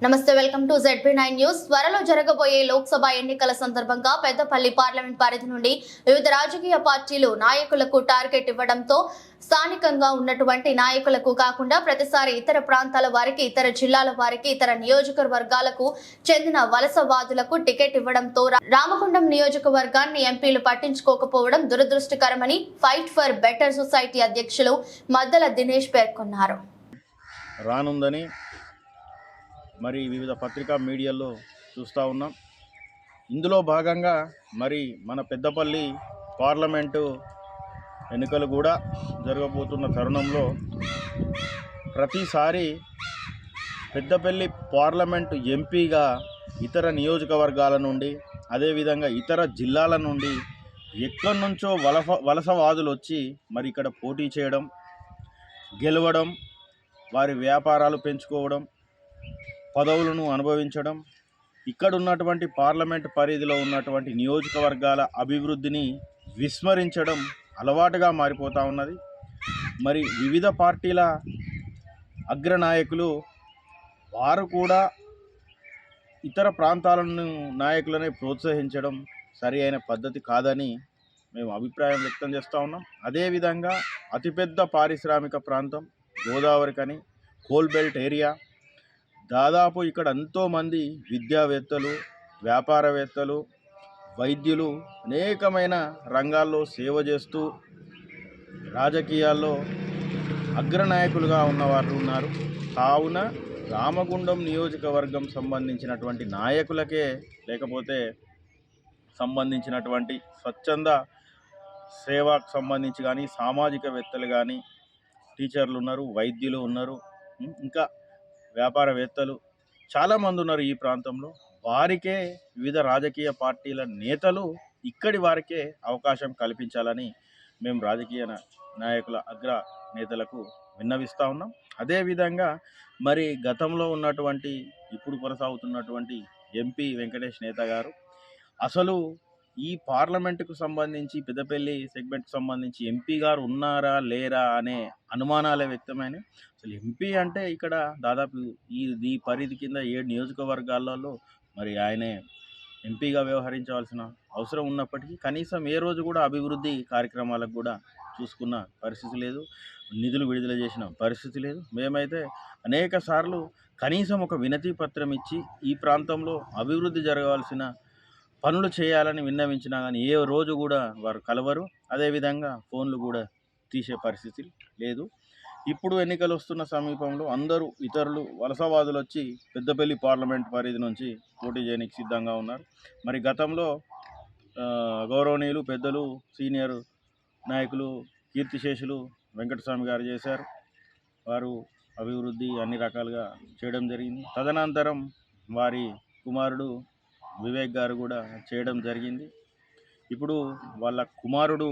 నమస్తే welcome to ZP nine news త్వరలో జరగబోయే లోక్సభ ఎన్నికల సందర్భంగా పెద్దపల్లి పార్లమెంట్ పరిధి నుండి వివిధ రాజకీయ పార్టీలు నాయకులకు టార్గెట్ ఇవ్వడంతో స్థానికంగా ఉన్నటువంటి నాయకులకు కాకుండా ప్రతిసారి ఇతర ప్రాంతాల వారికి ఇతర జిల్లాల వారికి ఇతర నియోజకవర్గాలకు చెందిన వలసవాదులకు టికెట్ ఇవ్వడంతో రా- రామగుండం నియోజకవర్గాన్ని ఎంపీలు పట్టించుకోకపోవడం దురదృష్టకరమని ఫైట్ ఫర్ బెటర్ సొసైటీ అధ్యక్షులు మద్దల దినేష్ పేర్కొన్నారు. రానుందని మరి వివిధ పత్రికా మీడియాల్లో చూస్తూ ఉన్నాం. ఇందులో భాగంగా మరి మన పెద్దపల్లి పార్లమెంటు ఎన్నికలు కూడా జరగబోతున్న తరుణంలో ప్రతిసారి పెద్దపల్లి పార్లమెంటు ఎంపీగా ఇతర నియోజకవర్గాల నుండి అదేవిధంగా ఇతర జిల్లాల నుండి ఎక్కడి నుంచో వలస వలసవాదులు వచ్చి మరి ఇక్కడ పోటీ చేయడం గెలవడం వారి వ్యాపారాలు పెంచుకోవడం పదవులను అనుభవించడం ఇక్కడ ఉన్నటువంటి పార్లమెంట్ పరిధిలో ఉన్నటువంటి నియోజకవర్గాల అభివృద్ధిని విస్మరించడం అలవాటుగా మారిపోతూ ఉన్నది. మరి వివిధ పార్టీల అగ్రనాయకులు వారు కూడా ఇతర ప్రాంతాలను నాయకులనే ప్రోత్సహించడం సరి అయిన పద్ధతి కాదని మేము అభిప్రాయం వ్యక్తం చేస్తూ ఉన్నాం. అదేవిధంగా అతిపెద్ద పారిశ్రామిక ప్రాంతం గోదావరి కానీ కోల్ బెల్ట్ ఏరియా దాదాపు ఇక్కడ ఎంతోమంది విద్యావేత్తలు వ్యాపారవేత్తలు వైద్యులు అనేకమైన రంగాల్లో సేవ చేస్తూ రాజకీయాల్లో అగ్రనాయకులుగా ఉన్నవారు ఉన్నారు. కావున రామగుండం నియోజకవర్గం సంబంధించినటువంటి నాయకులకే లేకపోతే సంబంధించినటువంటి స్వచ్ఛంద సేవకు సంబంధించి కానీ సామాజికవేత్తలు కానీ టీచర్లు ఉన్నారు వైద్యులు ఉన్నారు. ఇంకా వ్యాపారవేత్తలు చాలామంది ఉన్నారు ఈ ప్రాంతంలో. వారికే వివిధ రాజకీయ పార్టీల నేతలు ఇక్కడి వారికే అవకాశం కల్పించాలని మేము రాజకీయ నాయకుల అగ్ర నేతలకు విన్నవిస్తూ ఉన్నాం. అదేవిధంగా మరి గతంలో ఉన్నటువంటి ఇప్పుడు కొనసాగుతున్నటువంటి ఎంపీ వెంకటేష్ నేత గారు అసలు ఈ పార్లమెంటుకు సంబంధించి పెద్దపల్లి సెగ్మెంట్కి సంబంధించి ఎంపీ గారు ఉన్నారా లేరా అనే అనుమానాలే వ్యక్తమైన అసలు ఎంపీ అంటే ఇక్కడ దాదాపు ఈ ఈ పరిధి కింద ఏడు నియోజకవర్గాలలో మరి ఆయనే ఎంపీగా వ్యవహరించవలసిన అవసరం ఉన్నప్పటికీ కనీసం ఏ రోజు కూడా అభివృద్ధి కార్యక్రమాలకు కూడా చూసుకున్న పరిస్థితి లేదు. నిధులు విడుదల చేసిన పరిస్థితి లేదు. మేమైతే అనేక సార్లు కనీసం ఒక వినతి పత్రం ఇచ్చి ఈ ప్రాంతంలో అభివృద్ధి జరగవలసిన పనులు చేయాలని విన్నవించినా కానీ ఏ రోజు కూడా వారు కలవరు. అదేవిధంగా ఫోన్లు కూడా తీసే పరిస్థితి లేదు. ఇప్పుడు ఎన్నికలు వస్తున్న సమీపంలో అందరూ ఇతరులు వలసవాదులు వచ్చి పెద్దపల్లి పార్లమెంట్ పరిధి నుంచి పోటీ చేయడానికి సిద్ధంగా ఉన్నారు. మరి గతంలో గౌరవనీయులు పెద్దలు సీనియర్ నాయకులు కీర్తిశేషులు వెంకటస్వామి గారు చేశారు. వారు అభివృద్ధి అన్ని రకాలుగా చేయడం జరిగింది. తదనంతరం వారి కుమారుడు వివేక్ గారు కూడా చేయడం జరిగింది. ఇప్పుడు వాళ్ళ కుమారుడు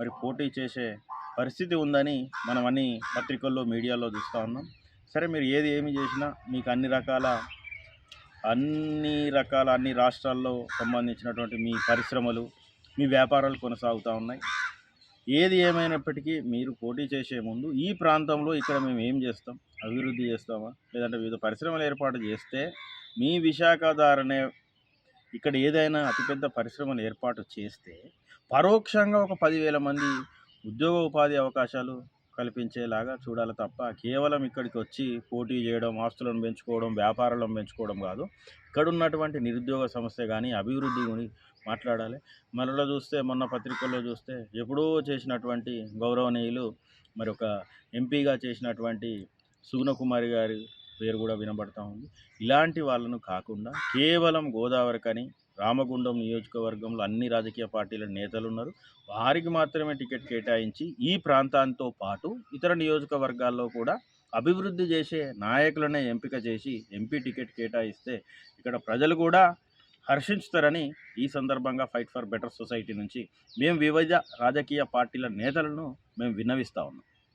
మరి పోటీ చేసే పరిస్థితి ఉందని మనం అన్ని పత్రికల్లో మీడియాలో చూస్తూ ఉన్నాం. సరే మీరు ఏది ఏమి చేసినా మీకు అన్ని రకాల అన్ని రకాల అన్ని రాష్ట్రాల్లో సంబంధించినటువంటి మీ పరిశ్రమలు మీ వ్యాపారాలు కొనసాగుతూ ఉన్నాయి. ఏది ఏమైనప్పటికీ మీరు పోటీ చేసే ముందు ఈ ప్రాంతంలో ఇక్కడ మేము ఏం చేస్తాం? అభివృద్ధి చేస్తామా? లేదంటే వివిధ పరిశ్రమలు ఏర్పాటు చేస్తే మీ విశాఖధారనే ఇక్కడ ఏదైనా అతిపెద్ద పరిశ్రమలు ఏర్పాటు చేస్తే పరోక్షంగా ఒక పదివేల మంది ఉద్యోగ ఉపాధి అవకాశాలు కల్పించేలాగా చూడాలి తప్ప కేవలం ఇక్కడికి వచ్చి పోటీ చేయడం ఆస్తులను పెంచుకోవడం వ్యాపారాలను పెంచుకోవడం కాదు. ఇక్కడ ఉన్నటువంటి నిరుద్యోగ సమస్య కానీ అభివృద్ధి గురించి మాట్లాడాలి. మరలా చూస్తే మొన్న పత్రికల్లో చూస్తే ఎప్పుడో చేసినటువంటి గౌరవనీయులు మరి ఒక ఎంపీగా చేసినటువంటి సుగుణకుమారి గారి పేరు కూడా వినబడతా ఉంది. ఇలాంటి వాళ్ళను కాకుండా కేవలం గోదావరి కానీ రామగుండం నియోజకవర్గంలో అన్ని రాజకీయ పార్టీల నేతలు ఉన్నారు. వారికి మాత్రమే టికెట్ కేటాయించి ఈ ప్రాంతాంతో పాటు ఇతర నియోజకవర్గాల్లో కూడా అభివృద్ధి చేసే నాయకులనే ఎంపిక చేసి ఎంపీ టికెట్ కేటాయిస్తే ఇక్కడ ప్రజలు కూడా హర్షించుతారని ఈ సందర్భంగా ఫైట్ ఫర్ బెటర్ సొసైటీ నుంచి మేము వివిధ రాజకీయ పార్టీల నేతలను మేము విన్నవిస్తా ఉన్నాం.